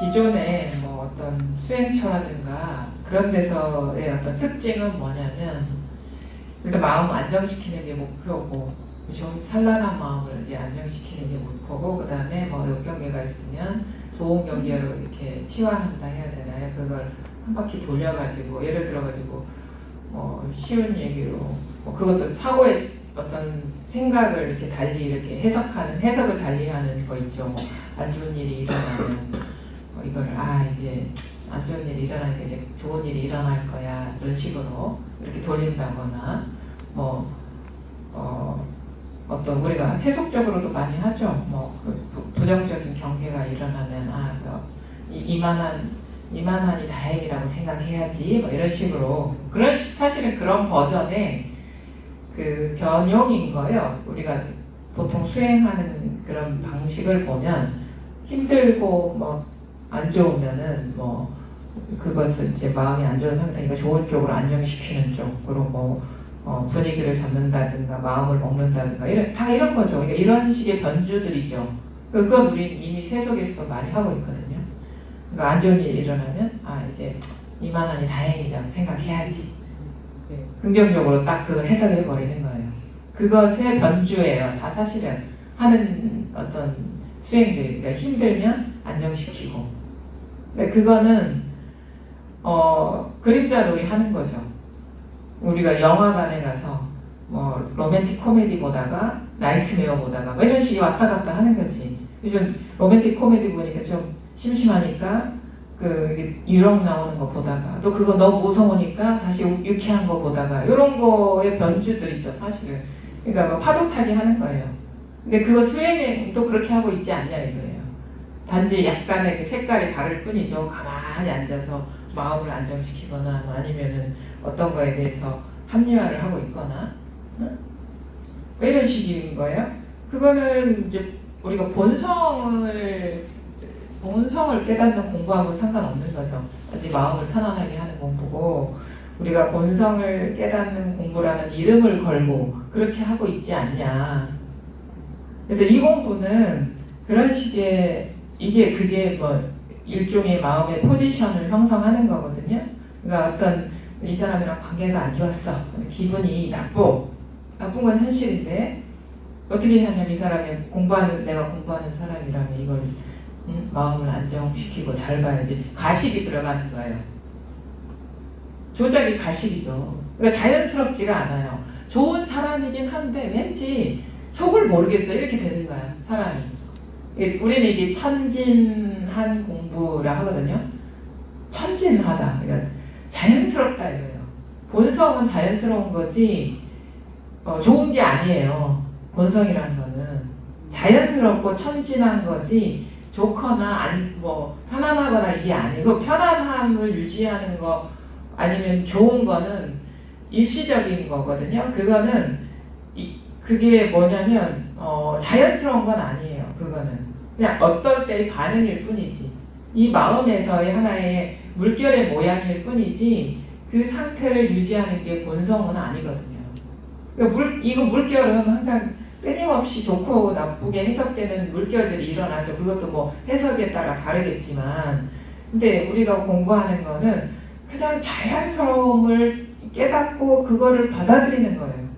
기존의 뭐 어떤 수행처라든가 그런 데서의 어떤 특징은 뭐냐면 일단 마음 안정시키는 게 목표고 좀 산란한 마음을 이제 안정시키는 게 목표고 그 다음에 뭐 역경계가 있으면 좋은 경계로 이렇게 치환한다 해야 되나요? 그걸 한 바퀴 돌려가지고 예를 들어가지고 뭐 쉬운 얘기로 뭐 그것도 사고의 어떤 생각을 이렇게 달리 이렇게 해석하는 해석을 달리하는 거 있죠. 뭐 안 좋은 일이 일어나면 뭐 이걸 아 이게 안 좋은 일이 일어나니까 이제 좋은 일이 일어날 거야 이런 식으로 이렇게 돌린다거나 뭐 어, 어떤 우리가 세속적으로도 많이 하죠. 뭐 그 부정적인 경계가 일어나면 아 그, 이, 이만한 이만하니 다행이라고 생각해야지 뭐 이런 식으로 그런 식- 사실은 그런 버전의 그 변형인 거예요. 우리가 보통 수행하는 그런 방식을 보면 힘들고 뭐 안 좋으면은 뭐 그것을 이제 마음이 안 좋은 상태니까 좋은 쪽으로 안정시키는 쪽으로 뭐 어, 분위기를 잡는다든가 마음을 먹는다든가 이런 다 이런 거죠. 그러니까 이런 식의 변주들이죠. 그건 우리 이미 세속에서도 많이 하고 있거든요. 그러니까 안 좋은 일이 일어나면 아 이제 이만하니 다행이라고 생각해야지. 네, 긍정적으로 딱 그걸 해석해 버리는 거예요. 그것의 변주예요. 다 사실은 하는 어떤 수행들, 그러니까 힘들면 안정시키고. 근데 그거는 어 그림자 놀이 하는 거죠. 우리가 영화관에 가서 뭐 로맨틱 코미디 보다가 나이트메어 보다가 뭐 이런 식이 왔다 갔다 하는 거지. 요즘 로맨틱 코미디 보니까 좀 심심하니까 그 유령 나오는 거 보다가 또 그거 너무 무서우니까 다시 유- 유쾌한 거 보다가 이런 거의 변주들 있죠 사실은. 그러니까 뭐 파도 타기 하는 거예요. 근데 그거 수행에 또 그렇게 하고 있지 않냐 이거예요. 단지 약간의 그 색깔이 다를 뿐이죠. 가만히 앉아서 마음을 안정시키거나 뭐 아니면은 어떤 거에 대해서 합리화를 하고 있거나 응? 왜 이런 식인 거예요? 그거는 이제 우리가 본성을 본성을 깨닫는 공부하고 상관없는 거죠. 단지 마음을 편안하게 하는 공부고 우리가 본성을 깨닫는 공부라는 이름을 걸고 그렇게 하고 있지 않냐. 그래서 이 공부는 그런 식의 이게 그게 뭐 일종의 마음의 포지션을 형성하는 거거든요. 그러니까 어떤 이 사람이랑 관계가 안 좋았어. 기분이 나빠. 나쁜 건 현실인데 어떻게 하냐면 이 사람이 공부하는 내가 공부하는 사람이라면 이걸 음, 마음을 안정시키고 잘 봐야지 가식이 들어가는 거예요. 조작이 가식이죠. 그러니까 자연스럽지가 않아요. 좋은 사람이긴 한데 왠지 속을 모르겠어요. 이렇게 되는 거야 사람이. 우리는 이게 천진한 공부라 하거든요. 천진하다. 그러니까 자연스럽다 이거예요. 본성은 자연스러운 거지 어, 좋은 게 아니에요. 본성이라는 거는 자연스럽고 천진한 거지 좋거나 안 뭐 편안하거나 이게 아니고 편안함을 유지하는 거 아니면 좋은 거는 일시적인 거거든요. 그거는 이, 그게 뭐냐면 어, 자연스러운 건 아니에요. 그냥 어떨 때의 반응일 뿐이지. 이 마음에서의 하나의 물결의 모양일 뿐이지 그 상태를 유지하는 게 본성은 아니거든요. 그러니까 물, 이거 물결은 항상 끊임없이 좋고 나쁘게 해석되는 물결들이 일어나죠. 그것도 뭐 해석에 따라 다르겠지만, 근데 우리가 공부하는 거는 가장 자연스러움을 깨닫고 그거를 받아들이는 거예요.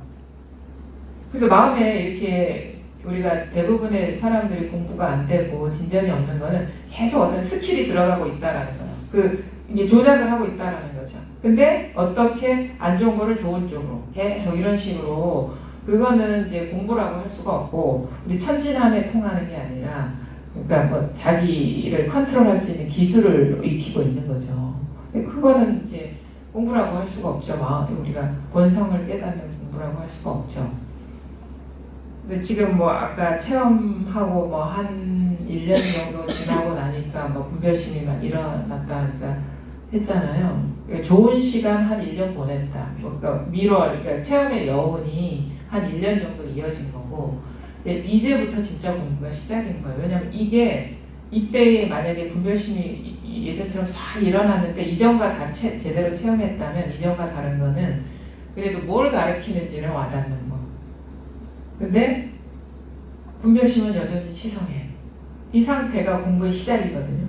그래서 마음에 이렇게 우리가 대부분의 사람들이 공부가 안 되고 진전이 없는 거는 계속 어떤 스킬이 들어가고 있다라는 거예요. 그 이게 조작을 하고 있다라는 거죠. 근데 어떻게 안 좋은 거를 좋은 쪽으로 계속 이런 식으로 그거는 이제 공부라고 할 수가 없고 우리 천진함에 통하는 게 아니라 그러니까 뭐 자기를 컨트롤할 수 있는 기술을 익히고 있는 거죠. 그거는 이제 공부라고 할 수가 없죠. 우리가 본성을 깨닫는 공부라고 할 수가 없죠. 근데 지금 뭐 아까 체험하고 뭐 한 1년 정도 지나고 나니까 뭐 분별심이 막 일어났다 하니까 했잖아요. 그러니까 좋은 시간 한 1년 보냈다. 뭐 그러니까 미월, 그러니까 체험의 여운이 한 1년 정도 이어진 거고, 근데 이제부터 진짜 공부가 시작인 거예요. 왜냐면 이게 이때 만약에 분별심이 예전처럼 싹 일어났는데 이전과 다 체, 제대로 체험했다면 이전과 다른 거는 그래도 뭘 가르치는지는 와닿는 거. 근데 분별심은 여전히 치성해. 이 상태가 공부의 시작이거든요.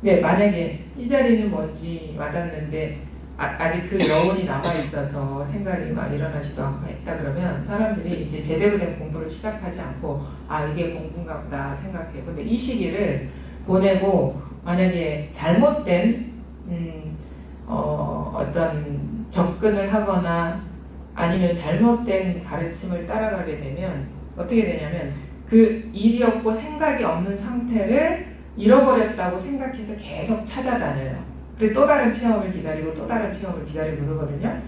근데 만약에 이 자리는 뭔지 와닿는데 아, 직그 여운이 남아 있어서 생각이 막 일어나지도 않고 했다 그러면 사람들이 이제 제대로 된 공부를 시작하지 않고 아 이게 공부인가 보다 생각해. 근데 이 시기를 보내고 만약에 잘못된 음, 어, 어떤 접근을 하거나 아니면 잘못된 가르침을 따라가게 되면 어떻게 되냐면 그 일이 없고 생각이 없는 상태를 잃어버렸다고 생각해서 계속 찾아다녀요. 그리고 또 다른 체험을 기다리고 또 다른 체험을 기다리고 그러거든요.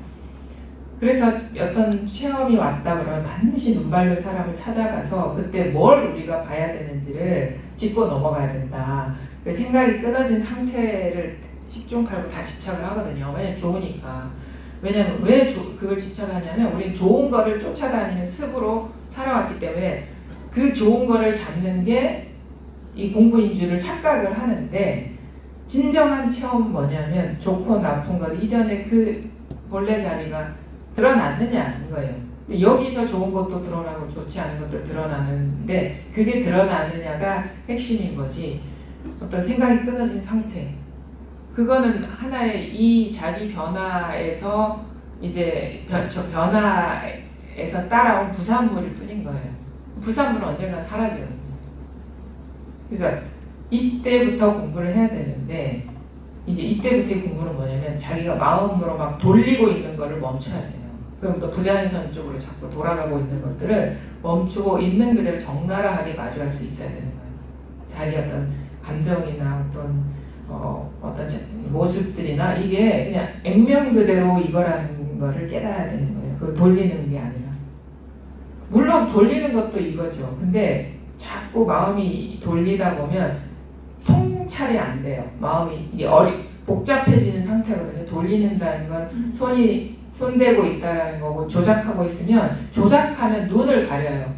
그래서 어떤 체험이 왔다 그러면 반드시 눈 밝은 사람을 찾아가서 그때 뭘 우리가 봐야 되는지를 짚고 넘어가야 된다. 그 생각이 끊어진 상태를 십중팔구 다 집착을 하거든요. 왜냐면 좋으니까. 왜냐면 왜 조- 그걸 집착하냐면 우린 좋은 거를 쫓아다니는 습으로 살아왔기 때문에 그 좋은 거를 잡는 게 이 공부인 줄을 착각을 하는데 진정한 체험은 뭐냐면 좋고 나쁜 것 이전에 그 본래 자리가 드러났느냐는 거예요. 여기서 좋은 것도 드러나고 좋지 않은 것도 드러나는데 그게 드러나느냐가 핵심인 거지. 어떤 생각이 끊어진 상태. 그거는 하나의 이 자기 변화에서 이제 변, 저 변화에서 따라온 부산물일 뿐인 거예요. 부산물은 언젠가 사라져요. 그래서 이때부터 공부를 해야 되는데 이제 이때부터의 공부는 뭐냐면 자기가 마음으로 막 돌리고 있는 거를 멈춰야 돼요. 그럼 또 부자연선 쪽으로 자꾸 돌아가고 있는 것들을 멈추고 있는 그대로 적나라하게 마주할 수 있어야 되는 거예요. 자기 어떤 감정이나 어떤 어, 어떤 자- 모습들이나 이게 그냥 액면 그대로 이거라는 거를 깨달아야 되는 거예요. 그 돌리는 게 아니라. 물론 돌리는 것도 이거죠. 근데 자꾸 마음이 돌리다 보면 통찰이 안 돼요. 마음이 이게 어리 복잡해지는 상태거든요. 돌리는다는 건 손이 손대고 있다라는 거고 조작하고 있으면 조작하는 눈을 가려요.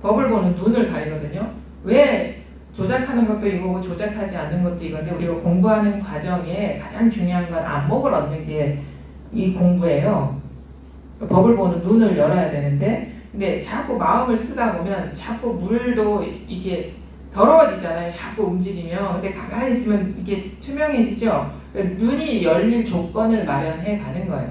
법을 보는 눈을 가리거든요. 왜 조작하는 것도 이거고 조작하지 않는 것도 이건데 우리가 공부하는 과정에 가장 중요한 건 안목을 얻는 게 이 공부예요. 법을 보는 눈을 열어야 되는데 근데 자꾸 마음을 쓰다 보면 자꾸 물도 이게 더러워지잖아요. 자꾸 움직이면 근데 가만히 있으면 이게 투명해지죠. 눈이 열릴 조건을 마련해 가는 거예요.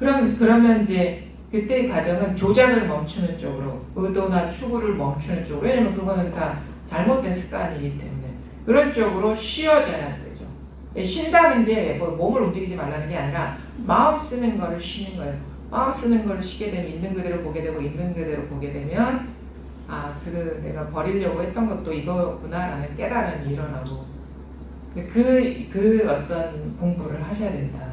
그럼 그러면 이제 그때의 과정은 조작을 멈추는 쪽으로 의도나 추구를 멈추는 쪽으로 왜냐면 그거는 다 잘못된 습관이기 때문에 그런 쪽으로 쉬어져야 되죠. 예, 쉰다는 게 뭐 몸을 움직이지 말라는 게 아니라 마음 쓰는 거를 쉬는 거예요. 마음 쓰는 걸 쉬게 되면 있는 그대로 보게 되고 있는 그대로 보게 되면 아, 그 내가 버리려고 했던 것도 이거구나라는 깨달음이 일어나고 그, 그 어떤 공부를 하셔야 된다.